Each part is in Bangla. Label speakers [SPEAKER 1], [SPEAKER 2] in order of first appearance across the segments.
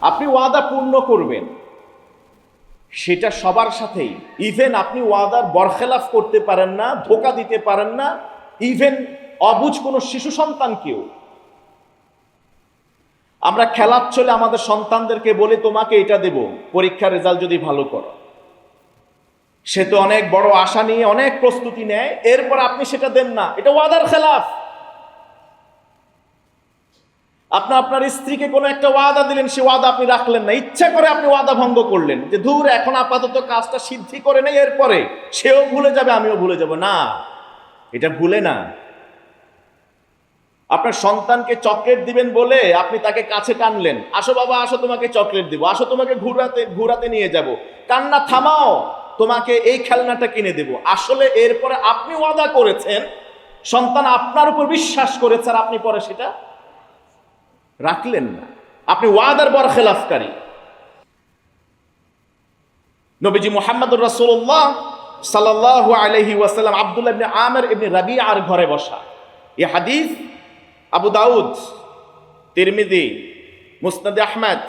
[SPEAKER 1] আপনি ওয়াদা পূর্ণ করবেন। সেটা সবার সাথেই। ইভেন আপনি ওয়াদার বরখেলাফ করতে পারেন না, ধোকা দিতে পারেন না ইভেন অবুজ কোনো শিশু সন্তানকেও আমরা খেলার চলে আমাদের সন্তানদেরকে বলে, তোমাকে এটা দেব, পরীক্ষার রেজাল্ট যদি ভালো করো। সে তো অনেক বড় আশা নিয়ে অনেক প্রস্তুতি নেয়, এরপর আপনি সেটা দেন না। এটা ওয়াদার খেলাফ। আপনি আপনার স্ত্রীকে কোনো একটা ওয়াদা দিলেন, সে ওয়াদা আপনি রাখলেন না। ইচ্ছা করে আপনি ওয়াদা ভঙ্গ করলেন যে দূর এখন আপাতত কাজটা সিদ্ধি করে নেই, এরপরে সেও ভুলে যাবে, আমিও ভুলে যাব। না, এটা ভুলে না। আপনার সন্তানকে চকলেট দিবেন বলে আপনি তাকে কাছে টানলেন। আসো বাবা, আসো, তোমাকে চকলেট দিব। আসো, তোমাকে ঘুরাতে ঘুরাতে নিয়ে যাব। কান্না থামাও, তোমাকে এই খেলনাটা কিনে দেব। আসলে এরপরে আপনি ওয়াদা করেছেন, সন্তান আপনার উপর বিশ্বাস করেছে আর আপনি পরে সেটা রাখলেন না। আপনি ওয়াদার বর খেলাফকারী। নবীজি মোহাম্মদুর রাসূলুল্লাহ সাল্লাল্লাহু আলাইহি ওয়াসাল্লাম আব্দুল্লাহ ইবনে আমের ইবনে রাবিআর ঘরে বসা। এই হাদিস আবু দাউদ, তিরমিজি, মুসনাদ আহমেদ,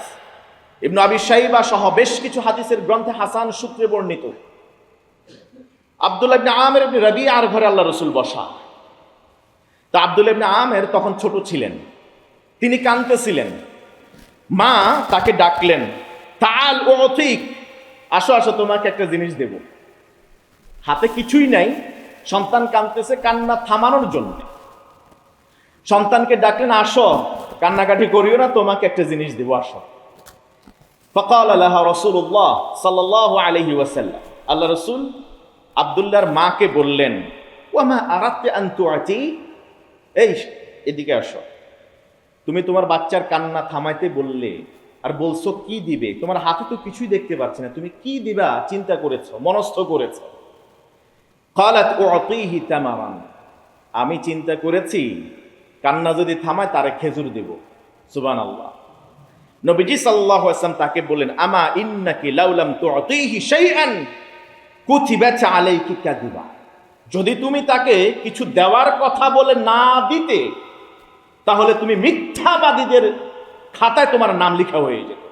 [SPEAKER 1] ইবনু আবি শাইবা সহ বেশ কিছু হাদিসের গ্রন্থে হাসান সূত্রে বর্ণিত। আব্দুল্লাহ ইবনে আমের ইবনে রাবিআর ঘরে আল্লাহ রসুল বসা। তা আব্দুল্লাহ ইবনে আমের তখন ছোট ছিলেন। তিনি কাঁদতেছিলেন। মা তাকে ডাকলেন, তাল ও অথিক আসো আসো, তোমাকে একটা জিনিস দেব। হাতে কিছুই নাই, সন্তান কাঁদতেছে কান্না থামানোর জন্য। সন্তানকে ডাকলেন, আসো, কান্নাকাটি করিও না, তোমাকে একটা জিনিস দেব, আসো। ফকাল আল্লাহ রসুল্লাহ সাল্লাহ আলহি ওয়াসাল্লাম। আল্লাহ রসুল আবদুল্লাহর মাকে বললেন ও আমা আরাতে আন্তু আতি এই, এদিকে আসো। তুমি তোমার বাচ্চার কান্না থামাইতে বললে, আর বলছো কি দিবে? তোমার হাতে তো কিছুই দেখতে পাচ্ছি না। তুমি কি দিবা? চিন্তা করেছ, মনস্থ করেছ। আমি চিন্তা করেছি, কান্না যদি থামায় তারে খেজুর দেব। সুবহানাল্লাহ। নবীজি সাল্লাল্লাহু আলাইহি ওয়াসাল্লাম তাকে বললেন, আমা ইন্নাকি লাউলাম তুতিহি শাইআন? কুতিবা আলাইকি কাদিবা যদি তুমি তাকে কিছু দেওয়ার কথা বলে না দিতে তাহলে তুমি মিথ্যাবাদীদের খাতায় তোমার নাম লেখা হয়ে যেত।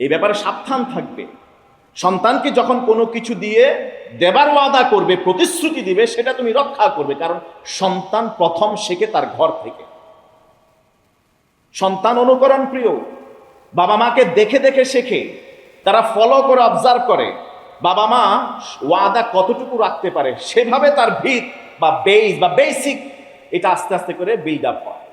[SPEAKER 1] এই ব্যাপারে সাবধান থাকবে। সন্তানকে যখন কোনো কিছু দিয়ে দেবার ওয়াদা করবে, প্রতিশ্রুতি দিবে, সেটা তুমি রক্ষা করবে, কারণ সন্তান প্রথম শেখে তার ঘর থেকে। সন্তান অনুকরণ প্রিয়। বাবা মাকে দেখে দেখে শেখে, তারা ফলো করে অবজার্ভ করে। বাবা মা ওয়াদা কতটুকু রাখতে পারে, সেভাবে তার ভিত বা বেস বা বেসিক এটা আস্তে আস্তে করে বিল্ড আপ হয়।